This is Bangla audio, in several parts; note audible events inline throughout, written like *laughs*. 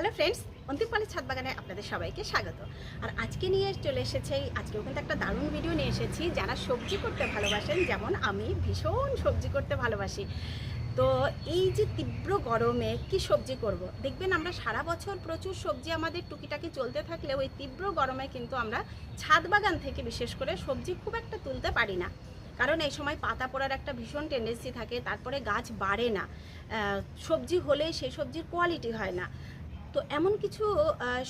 হ্যালো ফ্রেন্ডস, অন্তিম পালের ছাদ বাগানে আপনাদের সবাইকে স্বাগত। আর আজকে নিয়ে চলে এসেছে, আজকেও কিন্তু একটা দারুণ ভিডিও নিয়ে এসেছি, যারা সবজি করতে ভালোবাসেন, যেমন আমি ভীষণ সবজি করতে ভালোবাসি। তো এই যে তীব্র গরমে কি সবজি করব। দেখবেন আমরা সারা বছর প্রচুর সবজি আমাদের টুকিটাকি চলতে থাকলে ওই তীব্র গরমে কিন্তু আমরা ছাদ বাগান থেকে বিশেষ করে সবজি খুব একটা তুলতে পারি না। কারণ এই সময় পাতা পড়ার একটা ভীষণ টেন্ডেন্সি থাকে, তারপরে গাছ বাড়ে না। সবজি হলে সেই সবজির কোয়ালিটি হয় না। তো এমন কিছু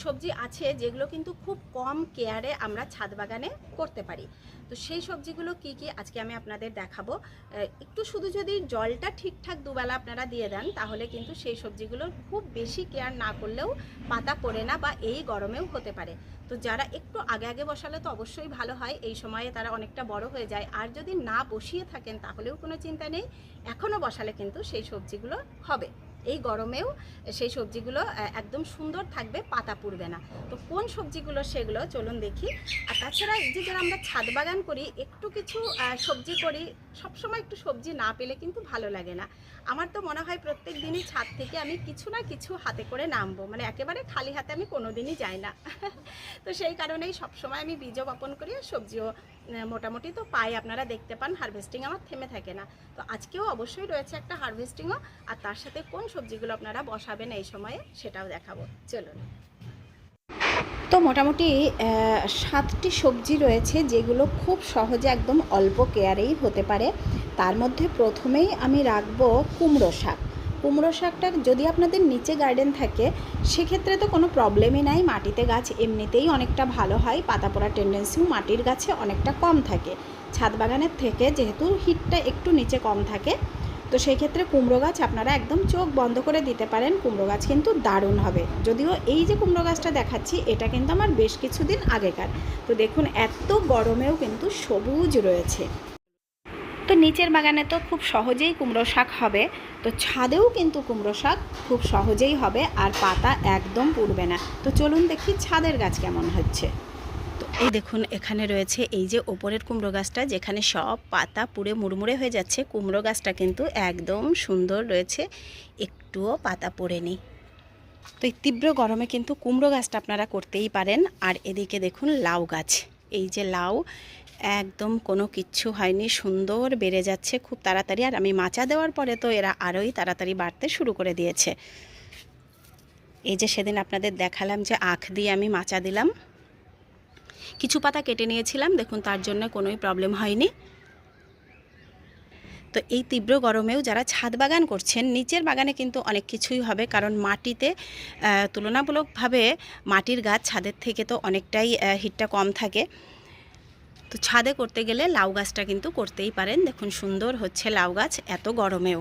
সবজি আছে যেগুলো কিন্তু খুব কম কেয়ারে আমরা ছাদ বাগানে করতে পারি। তো সেই সবজিগুলো কি কি আজকে আমি আপনাদের দেখাবো। একটু শুধু যদি জলটা ঠিকঠাক দুবেলা আপনারা দিয়ে দেন, তাহলে কিন্তু সেই সবজিগুলোর খুব বেশি কেয়ার না করলেও পাতা পড়ে না বা এই গরমেও হতে পারে। তো যারা একটু আগে আগে বসালে তো অবশ্যই ভালো হয়, এই সময়ে তারা অনেকটা বড় হয়ে যায়। আর যদি না বসিয়ে থাকেন, তাহলেও কোনো চিন্তা নেই এখনও বসালে কিন্তু সেই সবজিগুলো হবে। এই গরমেও সেই সবজিগুলো একদম সুন্দর থাকবে, পাতা পুড়বে না। তো কোন সবজিগুলো সেগুলো চলুন দেখি। আর তাছাড়া যে যারা আমরা ছাদ বাগান করি, একটু কিছু সবজি করি, সবসময় একটু সবজি না পেলে কিন্তু ভালো লাগে না। আমার তো মনে হয় প্রত্যেক দিনই ছাদ থেকে আমি কিছু না কিছু হাতে করে নামবো। মানে একেবারে খালি হাতে আমি কোনো দিনই যাই না। *laughs* তো সেই কারণেই সবসময় আমি বীজও বপন করি আর সবজিও মোটামুটি তো পাই, আপনারা দেখতে পান হারভেস্টিং আমার থেমে থাকে না। তো আজকেও অবশ্যই রয়েছে একটা হারভেস্টিংও আর তার সাথে কোন সবজিগুলো আপনারা বসাবেন এই সময়ে সেটাও দেখাবো। চলুন। তো মোটামুটি সাতটি সবজি রয়েছে যেগুলো খুব সহজে একদম অল্প কেয়ারেই হতে পারে। তার মধ্যে প্রথমেই আমি রাখব কুমড়ো শাক। কুমড়ো শাকটার যদি আপনাদের নিচে গার্ডেন থাকে, সেক্ষেত্রে তো কোনো প্রবলেমই নাই। মাটিতে গাছ এমনিতেই অনেকটা ভালো হয় পাতা পড়ার টেন্ডেন্সিও মাটির গাছে অনেকটা কম থাকে। ছাদ বাগানের থেকে যেহেতু হিটটা একটু নিচে কম থাকে, তো সেই ক্ষেত্রে কুমড়ো গাছ আপনারা একদম চোখ বন্ধ করে দিতে পারেন। কুমড়ো গাছ কিন্তু দারুণ হবে। যদিও এই যে কুমড়ো গাছটা দেখাচ্ছি, এটা কিন্তু আমার বেশ কিছুদিন আগেকার। তো দেখুন, এত গরমেও কিন্তু সবুজ রয়েছে। তো নিচের বাগানে তো খুব সহজেই কুমড়ো শাক হবে। তো ছাদেও কিন্তু কুমড়ো শাক খুব সহজেই হবে আর পাতা একদম পুড়বে না। তো চলুন দেখি ছাদের গাছ কেমন হচ্ছে। তো এই দেখুন, এখানে রয়েছে এই যে ওপরের কুমড়ো গাছটা, যেখানে সব পাতা পুড়ে মুড়মুড়ে হয়ে যাচ্ছে। কুমড়ো গাছটা কিন্তু একদম সুন্দর রয়েছে, একটুও পাতা পড়েনি। তো এই তীব্র গরমে কিন্তু কুমড়ো গাছটা আপনারা করতেই পারেন। আর এদিকে দেখুন লাউ গাছ। এই যে লাউ একদম কোনো কিচ্ছু হয়নি, সুন্দর বেড়ে যাচ্ছে খুব তাড়াতাড়ি। আর আমি মাচা দেওয়ার পরে তো এরা আরোই তাড়াতাড়ি বাড়তে শুরু করে দিয়েছে। এই যে সেদিন আপনাদের দেখালাম যে আখ দিয়ে আমি মাচা দিলাম। কিছু পাতা কেটে নিয়েছিলাম, দেখুন তার জন্য কোনোই প্রবলেম হয়নি। তো এই তীব্র গরমেও যারা ছাদ বাগান করছেন, নিচের বাগানে কিন্তু অনেক কিছুই হবে, কারণ মাটিতে তুলনামূলকভাবে মাটির গাছ ছাদের থেকে তো অনেকটাই হিটটা কম থাকে। তো ছাদে করতে গেলে লাউ গাছটা কিন্তু করতেই পারেন। দেখুন সুন্দর হচ্ছে লাউ গাছ, এত গরমেও।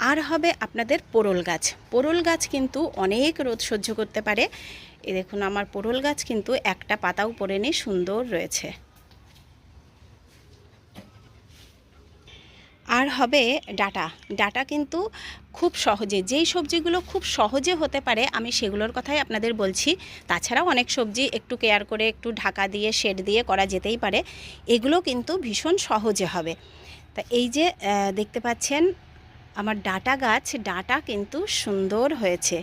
আর হবে আপনাদের পোরল গাছ। পোরল গাছ কিন্তু অনেক রোদ সহ্য করতে পারে। এ দেখুন, আমার পোরল গাছ কিন্তু একটা পাতাও পরে নিয়ে সুন্দর রয়েছে। আর হবে ডাটা। ডাটা কিন্তু খুব সহজে, যেই সবজিগুলো খুব সহজে হতে পারে, আমি সেগুলোর কথাই আপনাদের বলছি। তাছাড়াও অনেক সবজি একটু কেয়ার করে, একটু ঢাকা দিয়ে, শেড দিয়ে করা যেতেই পারে। এগুলো কিন্তু ভীষণ সহজে হবে। তা এই যে দেখতে পাচ্ছেন, আমার ডাটা গাছ, ডাটা কিন্তু সুন্দর হয়েছে।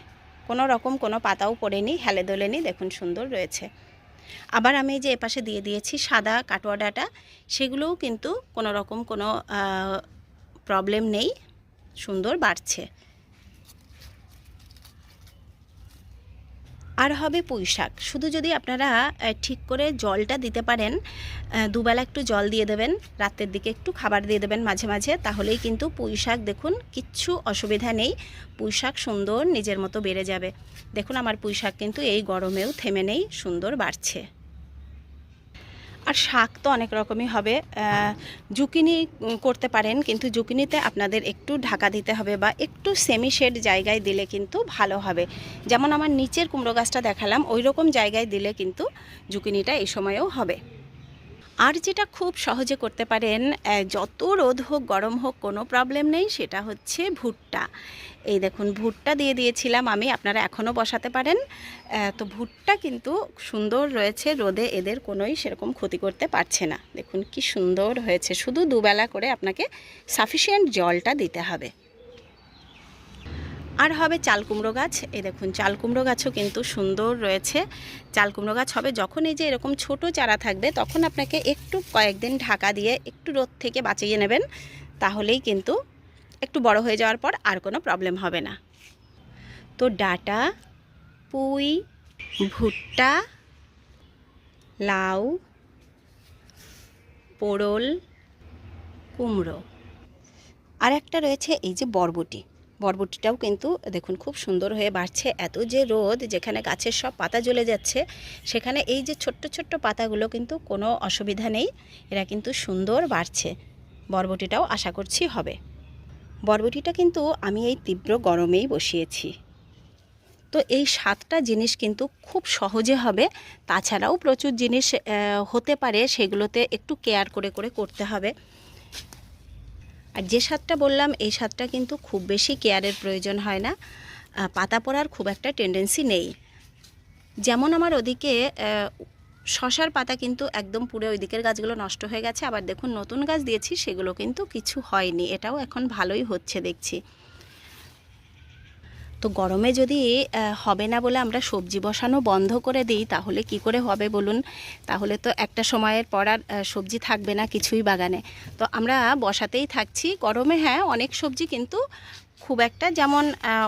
কোনো রকম কোনো পাতাও পড়েনি, হেলে দোলেনি, দেখুন সুন্দর রয়েছে। আবার আমি যে এপাশে দিয়ে দিয়েছি সাদা কাটোয়া ডাটা, সেগুলোও কিন্তু কোনো রকম কোনো প্রবলেম নেই, সুন্দর, বাড়ছে। আর হবে পুঁই শাক। শুধু যদি আপনারা ঠিক করে জলটা দিতে পারেন দুবেলা একটু জল দিয়ে দেবেন, রাতের দিকে একটু খাবার দিয়ে দেবেন মাঝে মাঝে, তাহলেই কিন্তু পুঁই শাক দেখুন, কিচ্ছু অসুবিধা নেই। পুঁই শাক সুন্দর, নিজের মতো বেড়ে যাবে। দেখুন, আমার পুঁই শাক কিন্তু এই গরমেও থেমে নেই, সুন্দর বাড়ছে। আর শাক তো অনেক রকমই হবে। জুকিনি করতে পারেন, কিন্তু জুকিনিতে আপনাদের একটু ঢাকা দিতে হবে বা একটু সেমি শেড জায়গায় দিলে কিন্তু ভালো হবে। যেমন আমার নিচের কুমড়ো গাছটা দেখালাম ওই রকম জায়গায় দিলে কিন্তু জুকিনিটা এই সময়েও হবে। আর যেটা খুব সহজে করতে পারেন যত রোদ হোক, গরম হোক, কোনো প্রবলেম নেই, সেটা হচ্ছে ভুট্টা। এই দেখুন, ভুট্টা দিয়ে দিয়েছিলাম আমি, আপনারা এখনও বসাতে পারেন। তো ভুট্টা কিন্তু সুন্দর রয়েছে, রোদে এদের কোনোই সেরকম ক্ষতি করতে পারছে না। দেখুন, কি সুন্দর হয়েছে। শুধু দুবেলা করে আপনাকে সাফিসিয়েন্ট জলটা দিতে হবে। আর হবে চাল কুমড়ো গাছ। এই দেখুন, চাল কুমড়ো গাছও কিন্তু সুন্দর রয়েছে। চাল কুমড়ো গাছ হবে যখন এই যে এরকম ছোট চারা থাকবে, তখন আপনাকে একটু কয়েকদিন ঢাকা দিয়ে একটু রোদ থেকে বাঁচিয়ে নেবেন। তাহলেই কিন্তু একটু বড় হয়ে যাওয়ার পর আর কোনো প্রবলেম হবে না। তো ডাটা, পুঁই, ভুট্টা, লাউ পোড়ল কুমড়ো। আর একটা রয়েছে এই যে বরবটি। বরবটিটাও কিন্তু দেখুন খুব সুন্দর হয়ে বাড়ছে। এত যে রোদ যেখানে গাছের সব পাতা জ্বলে যাচ্ছে, সেখানে এই যে ছোট্ট ছোট্ট পাতাগুলো কিন্তু কোনো অসুবিধা নেই, এরা কিন্তু সুন্দর বাড়ছে। বরবটিটাও আশা করছি হবে। বরবটিটা কিন্তু আমি এই তীব্র গরমেই বসিয়েছি। তো এই সাতটা জিনিস কিন্তু খুব সহজে হবে, তাছাড়াও প্রচুর জিনিস হতে পারে, সেগুলোতে একটু কেয়ার করে করে করতে হবে। আর যে স্বাদটা বললাম, এই স্বাদটা কিন্তু খুব বেশি কেয়ারের প্রয়োজন হয় না। পাতা পড়ার খুব একটা টেন্ডেন্সি নেই। যেমন আমার ওদিকে শশার পাতা কিন্তু একদম পুরো ওই দিকের গাছগুলো নষ্ট হয়ে গেছে। আবার দেখুন, নতুন গাছ দিয়েছি, সেগুলো কিন্তু কিছু হয়নি। এটাও এখন ভালোই হচ্ছে দেখছি। তো গরমে যদি হবে না বলে আমরা সবজি বসানো বন্ধ করে দিই, তাহলে কি করে হবে বলুন? তাহলে তো একটা সময়ের পর আর সবজি থাকবে না কিছুই বাগানে। তো আমরা বসাতেই থাকছি। গরমে হ্যাঁ অনেক সবজি কিন্তু খুব একটা যেমন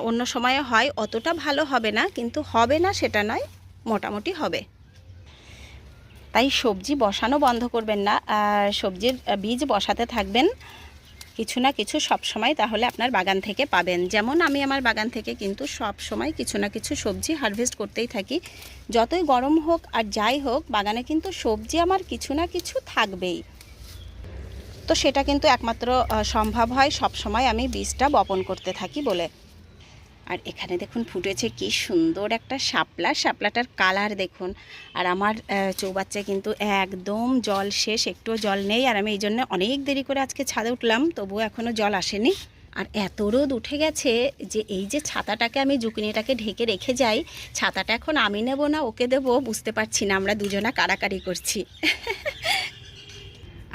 অন্য সময়ে হয়, অতটা ভালো হবে না। কিন্তু হবে না সেটা নয়, মোটামুটি হবে। তাই সবজি বসানো বন্ধ করবেন না। সবজির বীজ বসাতে থাকবেন। কিছু না কিছু সব সময় তাহলে আপনার বাগান থেকে পাবেন। যেমন আমি আমার বাগান থেকে কিন্তু সব সময় কিছু না কিছু সবজি হারভেস্ট করতেই থাকি। যতই গরম হোক আর যাই হোক, বাগানে কিন্তু সবজি আমার কিছু না কিছু থাকবেই। তো সেটা কিন্তু একমাত্র সম্ভব হয় সব সময় আমি বীজটা বপন করতে থাকি বলে। আর এখানে দেখুন ফুটেছে কি সুন্দর একটা শাপলা। শাপলাটার কালার দেখুন। আর আমার আহ, চৌবাচ্চায় কিন্তু একদম জল শেষ একটুও জল নেই। আর আমি এই জন্য অনেক দেরি করে আজকে ছাদে উঠলাম তবুও এখনও জল আসেনি। আর এত রোদ উঠে গেছে যে এই যে ছাতাটাকে আমি জুকিনিটাকে ঢেকে রেখে যাই ছাতাটা এখন আমি নেব না ওকে দেবো বুঝতে পারছি না। আমরা দুজনা কাড়াকাড়ি করছি।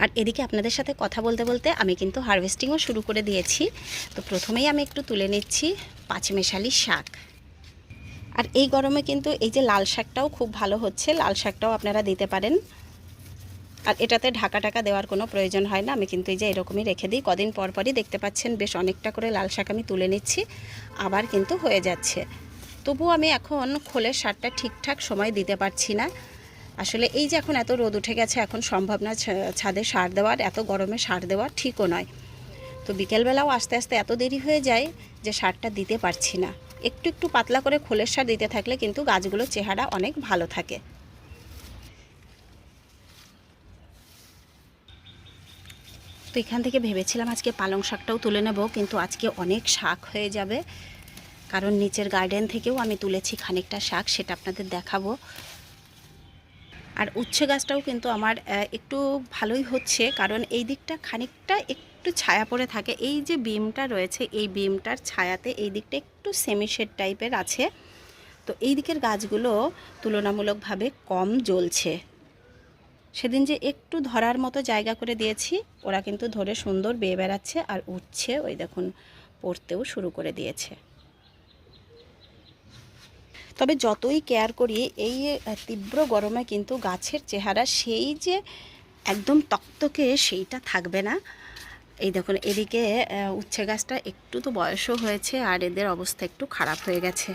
আর এদিকে আপনাদের সাথে কথা বলতে বলতে আমি কিন্তু হারভেস্টিংও শুরু করে দিয়েছি। তো প্রথমেই আমি একটু তুলে নিচ্ছি। পাঁচমেশালি শাক। আর এই গরমে কিন্তু এই যে লাল শাকটাও খুব ভালো হচ্ছে, লাল শাকটাও আপনারা দিতে পারেন। আর এটাতে ঢাকা টাকা দেওয়ার কোনো প্রয়োজন হয় না, আমি কিন্তু এই যে এরকমই রেখে দিই। কদিন পর পরই দেখতে পাচ্ছেন বেশ অনেকটা করে লাল শাক আমি তুলে নিচ্ছি, আবার কিন্তু হয়ে যাচ্ছে। তবু আমি এখন খোলের সারটা ঠিকঠাক সময় দিতে পারছি না। আসলে এই যে এখন এত রোদ উঠে গেছে, এখন সম্ভব না ছাদে সার দেওয়ার, এত গরমে সার দেওয়া ঠিকও নয়। তো বিকেলবেলাও আস্তে আস্তে এত দেরি হয়ে যায় যে সারটা দিতে পারছি না। একটু একটু পাতলা করে খোলের সার দিতে থাকলে কিন্তু গাছগুলোর চেহারা অনেক ভালো থাকে। তো এখান থেকে ভেবেছিলাম আজকে পালং শাকটাও তুলে নেব, কিন্তু আজকে অনেক শাক হয়ে যাবে। কারণ নিচের গার্ডেন থেকেও আমি তুলেছি খানিকটা শাক, সেটা আপনাদের দেখাবো। আর উচ্ছে গাছটাও কিন্তু আমার একটু ভালোই হচ্ছে, কারণ এই দিকটা খানিকটা একটু ছায়া পড়ে থাকে। এই যে বিমটা রয়েছে, এই বিমটার ছায়াতে এই দিকটা একটু সেমি শেড টাইপের আছে। তো এই দিকের গাছগুলো তুলনামূলকভাবে কম জ্বলছে। সেদিন যে একটু ধরার মতো জায়গা করে দিয়েছি, ওরা কিন্তু ধরে সুন্দর বেয়ে বেড়াচ্ছে আর উঠছে ওই দেখুন, পড়তেও শুরু করে দিয়েছে। তবে যতই কেয়ার করি, এই তীব্র গরমে কিন্তু গাছের চেহারা সেই যে একদম তক্তকে সেইটা থাকবে না। এই দেখুন, এদিকে উচ্ছে গাছটা একটু তো বয়সও হয়েছে আর এদের অবস্থা একটু খারাপ হয়ে গেছে।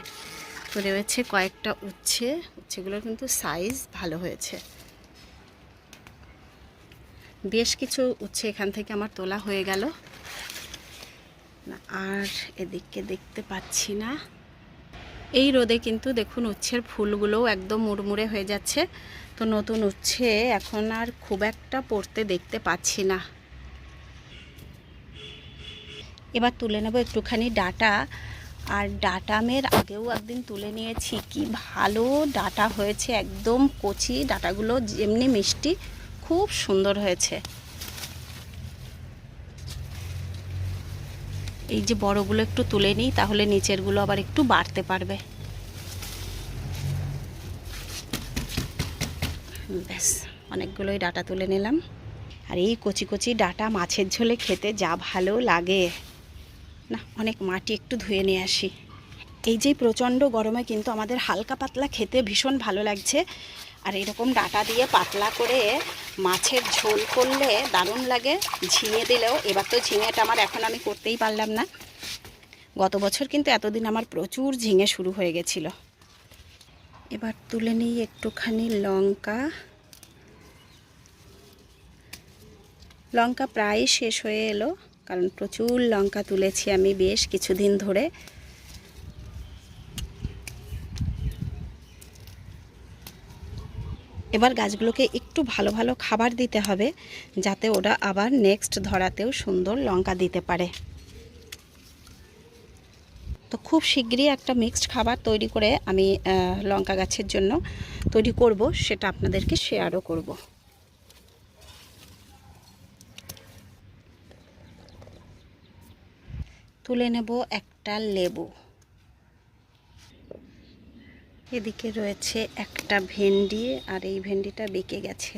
তো রয়েছে কয়েকটা উচ্ছে, উচ্ছেগুলোর কিন্তু সাইজ ভালো হয়েছে। বেশ কিছু উচ্ছে এখান থেকে আমার তোলা হয়ে গেল। আর এদিকে দেখতে পাচ্ছি না। এই রোদে কিন্তু দেখুন, উচ্ছের ফুলগুলোও একদম মুড়মুড়ে হয়ে যাচ্ছে। তো নতুন উচ্ছে এখন আর খুব একটা পড়তে দেখতে পাচ্ছি না। এবার তুলে নেব একটুখানি ডাটা। আর ডাটামের আগেও একদিন তুলে নিয়েছি, কি ভালো ডাটা হয়েছে, একদম কচি ডাটাগুলো যেমনি মিষ্টি, খুব সুন্দর হয়েছে। এই যে বড়গুলো একটু তুলে নিই, তাহলে নিচেরগুলো আবার একটু বাড়তে পারবে। ব্যাস, অনেকগুলোই ডাটা তুলে নিলাম। আর এই কচি কচি ডাটা মাছের ঝোলে খেতে যা ভালো লাগে। না, অনেক মাটি একটু ধুয়ে নিয়ে আসি। এই যে প্রচণ্ড গরমে কিন্তু আমাদের হালকা পাতলা খেতে ভীষণ ভালো লাগছে। আর এরকম ডাটা দিয়ে পাতলা করে মাছের ঝোল করলে দারুণ লাগে। ঝিঙে দিলেও, এবার তো ঝিঙেটা আমার এখন আমি করতেই পারলাম না। গত বছর কিন্তু এতদিন আমার প্রচুর ঝিঙে শুরু হয়ে গেছিল। এবার তুলে নিই একটুখানি লঙ্কা। লঙ্কা প্রায় শেষ হয়ে এলো। কারণ প্রচুর লঙ্কা তুলেছি আমি বেশ কিছুদিন ধরে। এবার গাছগুলোকে একটু ভালো ভালো খাবার দিতে হবে, যাতে ওরা আবার নেক্সট ধরাতেও সুন্দর লঙ্কা দিতে পারে। তো খুব শীঘ্রই একটা মিক্সড খাবার তৈরি করে আমি লঙ্কা গাছের জন্য তৈরি করব, সেটা আপনাদেরকে শেয়ারও করব। তুলে নেব একটা লেবু। এদিকে রয়েছে একটা ভেন্ডি আর এই ভেন্ডিটা বেঁকে গেছে।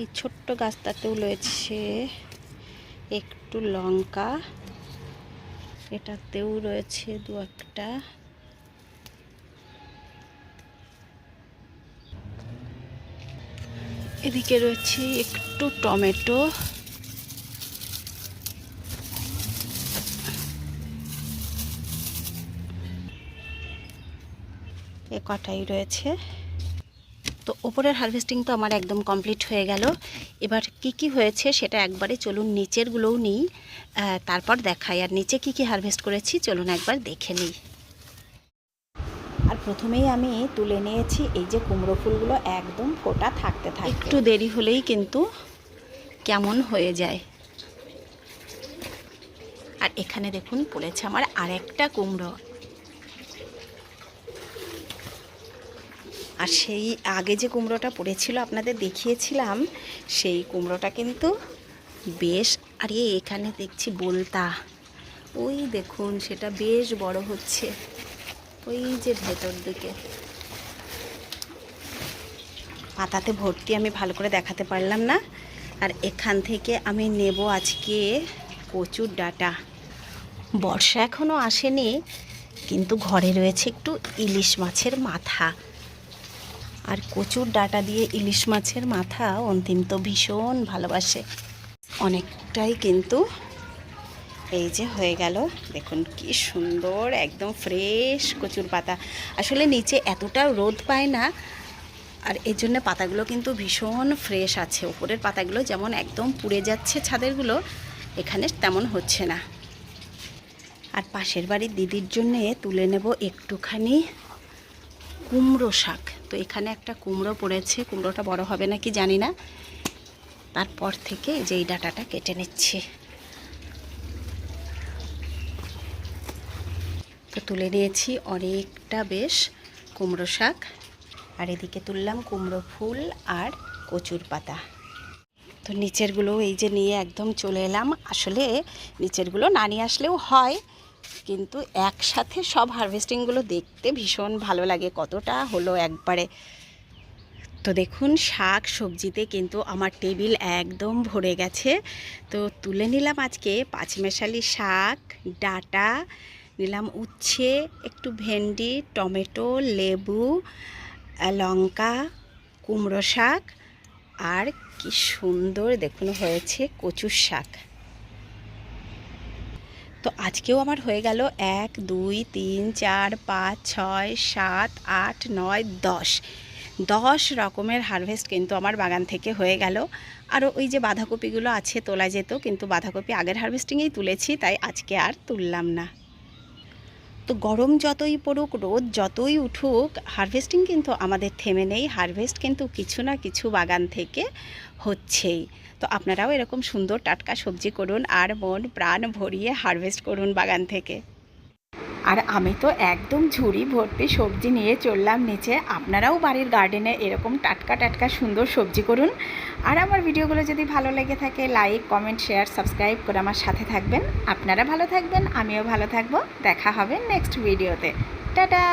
এই ছোট্ট গাছটাতেও রয়েছে একটু লঙ্কা। এটাতেও রয়েছে দু একটা। এদিকে রয়েছে একটু টমেটো। এ কটাই রয়েছে। তো ওপরের হারভেস্টিং তো আমার একদম কমপ্লিট হয়ে গেল। এবার কি কি হয়েছে সেটা একবারে চলুন নিচেরগুলোও নিই তারপর দেখাই। আর নিচে কি কি হারভেস্ট করেছি চলুন একবার দেখে নিই। আর প্রথমেই আমি তুলে নিয়েছি এই যে কুমড়ো ফুলগুলো একদম ফোটা থাকতে থাকে একটু দেরি হলেই কিন্তু কেমন হয়ে যায়। আর এখানে দেখুন, পড়েছে আমার আরেকটা কুমড়ো। আর সেই আগে যে কুমড়োটা পড়েছিল আপনাদের দেখিয়েছিলাম, সেই কুমড়োটা কিন্তু বেশ, আরে এখানে দেখছি বলতা। ওই দেখুন, সেটা বেশ বড় হচ্ছে। ওই যে ভেতর দিকে। পাতাতে ভর্তি আমি ভালো করে দেখাতে পারলাম না। আর এখান থেকে আমি নেব আজকে কচুর ডাটা। বর্ষা এখনও আসেনি, কিন্তু ঘরে রয়েছে একটু ইলিশ মাছের মাথা। আর কচুর ডাটা দিয়ে ইলিশ মাছের মাথা অন্তিম তো ভীষণ ভালোবাসে। অনেকটাই কিন্তু এই যে হয়ে গেল। দেখুন কি সুন্দর, একদম ফ্রেশ কচুর পাতা। আসলে নিচে এতটা রোদ পায় না, আর এর জন্য পাতাগুলো কিন্তু ভীষণ ফ্রেশ আছে। উপরের পাতাগুলো যেমন একদম পুড়ে যাচ্ছে ছাদেরগুলো, এখানে তেমন হচ্ছে না। আর পাশের বাড়ির দিদির জন্যে তুলে নেব একটুখানি কুমড়ো শাক। তো এখানে একটা কুমড়ো পড়েছে, কুমড়োটা বড় হবে নাকি জানি না। তারপর থেকে যে এই ডাটাটা কেটে নিচ্ছি। তো তুলে নিয়েছি অনেকটা বেশ কুমড়ো শাক। আর এদিকে তুললাম কুমড়ো ফুল আর কচুর পাতা। তো নিচেরগুলো এই যে নিয়ে একদম চলে এলাম। আসলে নিচেরগুলো না নিয়ে আসলেও হয়। কিন্তু একসাথে সব হারভেস্টিংগুলো দেখতে ভীষণ ভালো লাগে। কতটা হলো একবারে? তো দেখুন, শাক সবজিতে কিন্তু আমার টেবিল একদম ভরে গেছে। তো তুলে নিলাম আজকে পাঁচমেশালি শাক, ডাটা, নিলাম উচ্ছে, একটু ভেন্ডি, টমেটো, লেবু, লঙ্কা, কুমড়ো শাক। আর কি সুন্দর দেখুন হয়েছে কচুর শাক। তো আজকেও আমার হয়ে গেল এক, দুই, তিন, চার, পাঁচ, ছয়, সাত, আট, নয়, দশ। দশ রকমের হারভেস্ট কিন্তু আমার বাগান থেকে হয়ে গেল। আরও ওই যে বাঁধাকপিগুলো আছে, তোলা যেত, কিন্তু বাঁধাকপি আগের হারভেস্টিংয়েই তুলেছি, তাই আজকে আর তুললাম না। তো গরম যতই পড়ুক, রোদ যতই উঠুক হারভেস্টিং কিন্তু আমাদের থেমে নেই। হারভেস্ট কিন্তু কিছু না কিছু বাগান থেকে হচ্ছেই। তো আপনারাও এরকম সুন্দর টাটকা সবজি করুন আর মন, প্রাণ ভরিয়ে হারভেস্ট করুন বাগান থেকে। আর আমি তো একদম ঝুড়ি ভর্তি সবজি নিয়ে চললাম নিচে। আপনারাও বাড়ির গার্ডেনে এরকম টাটকা টাটকা সুন্দর সবজি করুন। আর আমার ভিডিওগুলো যদি ভালো লেগে থাকে লাইক কমেন্ট শেয়ার সাবস্ক্রাইব করে আমার সাথে থাকবেন। আপনারা ভালো থাকবেন, আমিও ভালো থাকব। দেখা হবে নেক্সট ভিডিওতে টাটা!